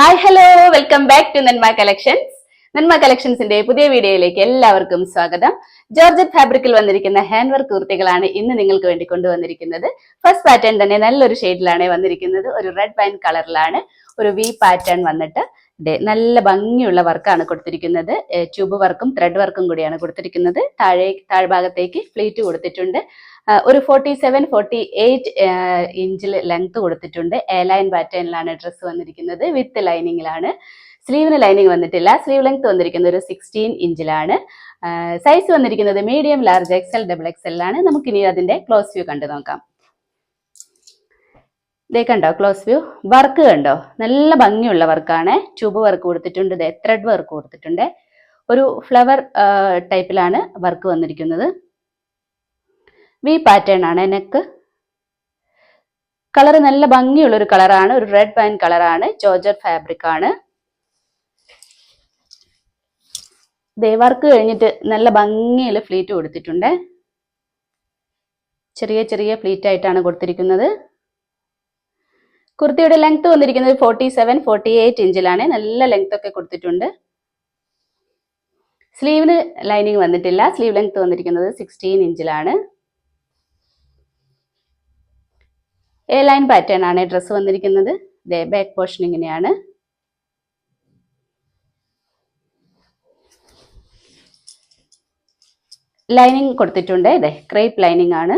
Hi hello welcome back to Nanma collections Nanma കളക്ഷൻസിന്റെ പുതിയ വീഡിയോയിലേക്ക് എല്ലാവർക്കും സ്വാഗതം. ജോർജറ്റ് ഫാബ്രിക്കിൽ വന്നിരിക്കുന്ന ഹാൻഡ് വർക്ക് കുർത്തികളാണ് ഇന്ന് നിങ്ങൾക്ക് വേണ്ടി കൊണ്ടുവന്നിരിക്കുന്നത്. ഫസ്റ്റ് പാറ്റേൺ തന്നെ നല്ലൊരു ഷെയ്ഡിലാണ് വന്നിരിക്കുന്നത്. ഒരു റെഡ് വൈൻ കളറിലാണ് ഒരു വി പാറ്റേൺ വന്നിട്ട് നല്ല ഭംഗിയുള്ള വർക്കാണ് കൊടുത്തിരിക്കുന്നത്. ട്യൂബ് വർക്കും ത്രെഡ് വർക്കും കൂടിയാണ് കൊടുത്തിരിക്കുന്നത്. താഴെ താഴ്ഭാഗത്തേക്ക് പ്ലീറ്റ് കൊടുത്തിട്ടുണ്ട്. ഒരു ഫോർട്ടി സെവൻ ഫോർട്ടി എയ്റ്റ് ഇഞ്ചിൽ ലെങ്ത് കൊടുത്തിട്ടുണ്ട്. എ ലൈൻ പാറ്റേണിലാണ് ഡ്രസ്സ് വന്നിരിക്കുന്നത്. വിത്ത് ലൈനിങ്ങിലാണ് സ്ലീവിന് ലൈനിങ് വന്നിട്ടില്ല. സ്ലീവ് ലെങ്ത് വന്നിരിക്കുന്നത് ഒരു സിക്സ്റ്റീൻ ഇഞ്ചിലാണ് സൈസ് വന്നിരിക്കുന്നത് medium large XL double XL ആണ് നമുക്കിനി അതിന്റെ ക്ലോസ് വ്യൂ കണ്ടു നോക്കാം. ദേ കണ്ടോ ക്ലോസ് വ്യൂ വർക്ക് കണ്ടോ? നല്ല ഭംഗിയുള്ള വർക്കാണ്. ട്യൂബ് വർക്ക് കൊടുത്തിട്ടുണ്ട്. ദേ ത്രെഡ് വർക്ക് കൊടുത്തിട്ടുണ്ട്. ഒരു ഫ്ലവർ ടൈപ്പിലാണ് വർക്ക് വന്നിരിക്കുന്നത്. വി പാറ്റേൺ ആണ് നെക്ക് കളർ നല്ല ഭംഗിയുള്ള ഒരു കളറാണ് ഒരു റെഡ് വൈൻ കളറാണ് ജോർജർ ഫാബ്രിക് ആണ്. വർക്ക് കഴിഞ്ഞിട്ട് നല്ല ഭംഗിയിൽ ഫ്ലീറ്റ് കൊടുത്തിട്ടുണ്ട്. ചെറിയ ചെറിയ ഫ്ലീറ്റ് ആയിട്ടാണ് കൊടുത്തിരിക്കുന്നത്. കുർത്തിയുടെ ലെങ്ത് വന്നിരിക്കുന്നത് ഫോർട്ടി സെവൻ ഫോർട്ടി എയ്റ്റ് ഇഞ്ചിലാണ് നല്ല ലെങ്ത് ഒക്കെ കൊടുത്തിട്ടുണ്ട്. സ്ലീവിന് ലൈനിങ് വന്നിട്ടില്ല. സ്ലീവ് ലെങ്ത് വന്നിരിക്കുന്നത് സിക്സ്റ്റീൻ ഇഞ്ചിലാണ് എ ലൈൻ പാറ്റേൺ ആണ് ഡ്രസ്സ് വന്നിരിക്കുന്നത്. ബാക്ക് പോർഷൻ ഇങ്ങനെയാണ്. ലൈനിങ് കൊടുത്തിട്ടുണ്ട്. ഇതേ ക്രേപ്പ് ലൈനിങ് ആണ്.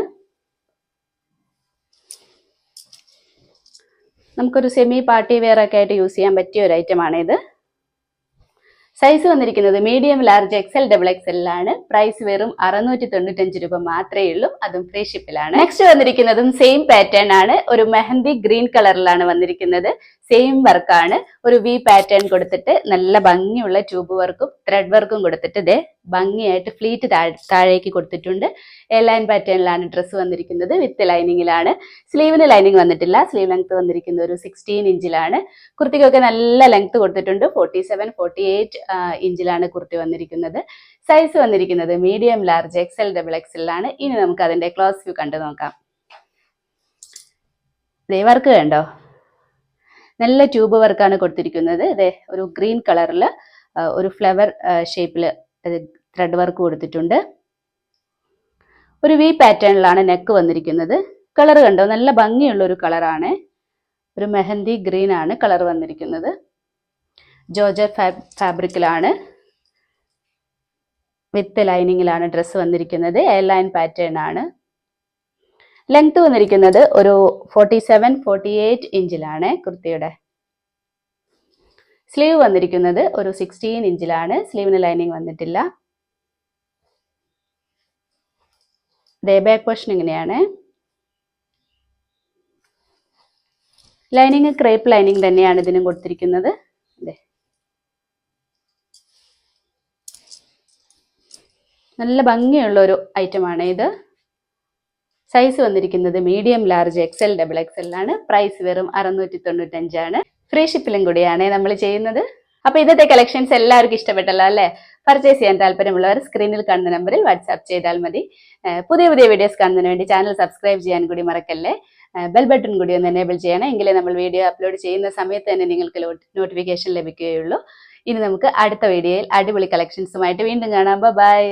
നമുക്കൊരു സെമി പാർട്ടി വെയർ ഒക്കെ ആയിട്ട് യൂസ് ചെയ്യാൻ പറ്റിയ ഒരു ഐറ്റം ആണ് ഇത് സൈസ് വന്നിരിക്കുന്നത് മീഡിയം ലാർജ് എക്സൽ ഡബിൾ എക്സലിലാണ് പ്രൈസ് വെറും അറുന്നൂറ്റി തൊണ്ണൂറ്റഞ്ച് രൂപ മാത്രമേ ഉള്ളൂ. അതും ഫ്രീ ഷിപ്പിലാണ് നെക്സ്റ്റ് വന്നിരിക്കുന്നതും സെയിം പാറ്റേൺ ആണ്. ഒരു മെഹന്തി ഗ്രീൻ കളറിലാണ് വന്നിരിക്കുന്നത്. സെയിം വർക്കാണ് ഒരു വി പാറ്റേൺ കൊടുത്തിട്ട് നല്ല ഭംഗിയുള്ള ട്യൂബ് വർക്കും ത്രെഡ് വർക്കും കൊടുത്തിട്ട് ഇതേ ഭംഗിയായിട്ട് ഫ്ലീറ്റ് താഴേക്ക് കൊടുത്തിട്ടുണ്ട്. എ ലൈൻ പാറ്റേണിലാണ് ഡ്രസ്സ് വന്നിരിക്കുന്നത്. വിത്ത് ലൈനിങ്ങിലാണ് സ്ലീവിന് ലൈനിങ് വന്നിട്ടില്ല. സ്ലീവ് ലെങ്ത് വന്നിരിക്കുന്ന ഒരു സിക്സ്റ്റീൻ ഇഞ്ചിലാണ് കുർത്തിക്കൊക്കെ നല്ല ലെങ്ത് കൊടുത്തിട്ടുണ്ട്. ഫോർട്ടി സെവൻ ഫോർട്ടി എയ്റ്റ് ഇഞ്ചിലാണ് കുർത്തി വന്നിരിക്കുന്നത്. സൈസ് വന്നിരിക്കുന്നത് മീഡിയം ലാർജ് എക്സൽ ഡബിൾ എക്സലാണ് ഇനി നമുക്ക് അതിന്റെ ക്ലോസ് വ്യൂ കണ്ടു നോക്കാം. ദേ വർക്ക് കണ്ടോ? നല്ല ട്യൂബ് വർക്കാണ് കൊടുത്തിരിക്കുന്നത്. ഇതേ ഒരു ഗ്രീൻ കളറിൽ ഒരു ഫ്ലവർ ഷേപ്പിൽ ത്രെഡ് വർക്ക് കൊടുത്തിട്ടുണ്ട്. ഒരു വി പാറ്റേണിലാണ് നെക്ക് വന്നിരിക്കുന്നത്. കളർ കണ്ടോ? നല്ല ഭംഗിയുള്ള ഒരു കളറാണ് ഒരു മെഹന്തി ഗ്രീൻ ആണ് കളർ വന്നിരിക്കുന്നത്. ജോർജർ ഫാബ്രിക്കിലാണ് വിത്ത് ലൈനിങ്ങിലാണ് ഡ്രസ്സ് വന്നിരിക്കുന്നത്. എയർലൈൻ ലൈൻ പാറ്റേൺ ആണ്. ലെങ്ത് വന്നിരിക്കുന്നത് ഒരു ഫോർട്ടി സെവൻ ഫോർട്ടി എയ്റ്റ് ഇഞ്ചിലാണ് കുർത്തിയുടെ. സ്ലീവ് വന്നിരിക്കുന്നത് ഒരു സിക്സ്റ്റീൻ ഇഞ്ചിലാണ് സ്ലീവിന് ലൈനിങ് വന്നിട്ടില്ല. ദേ ബാക്ക് പോർഷൻ ഇങ്ങനെയാണ്. ലൈനിങ് ക്രേപ്പ് ലൈനിങ് തന്നെയാണ് ഇതിനും കൊടുത്തിരിക്കുന്നത്. നല്ല ഭംഗിയുള്ള ഒരു ഐറ്റമാണ് ഇത് സൈസ് വന്നിരിക്കുന്നത് medium large XL double XL ആണ് പ്രൈസ് വെറും അറുന്നൂറ്റി തൊണ്ണൂറ്റഞ്ചാണ് ഫ്രീ ഷിപ്പിലും കൂടിയാണ് നമ്മൾ ചെയ്യുന്നത്. അപ്പൊ ഇന്നത്തെ കളക്ഷൻസ് എല്ലാവർക്കും ഇഷ്ടപ്പെട്ടല്ലോ അല്ലേ? പർച്ചേസ് ചെയ്യാൻ താല്പര്യമുള്ളവർ സ്ക്രീനിൽ കാണുന്ന നമ്പറിൽ വാട്സാപ്പ് ചെയ്താൽ മതി. പുതിയ പുതിയ വീഡിയോസ് കാണുന്നതിന് വേണ്ടി ചാനൽ സബ്സ്ക്രൈബ് ചെയ്യാൻ കൂടി മറക്കല്ലേ? ബെൽ ബട്ടൺ കൂടി ഒന്ന് എനേബിൾ ചെയ്യണം. എങ്കിലേ നമ്മൾ വീഡിയോ അപ്ലോഡ് ചെയ്യുന്ന സമയത്ത് തന്നെ നിങ്ങൾക്ക് നോട്ടിഫിക്കേഷൻ ലഭിക്കുകയുള്ളൂ. ഇനി നമുക്ക് അടുത്ത വീഡിയോയിൽ അടിപൊളി കളക്ഷൻസുമായിട്ട് വീണ്ടും കാണാം. ബൈ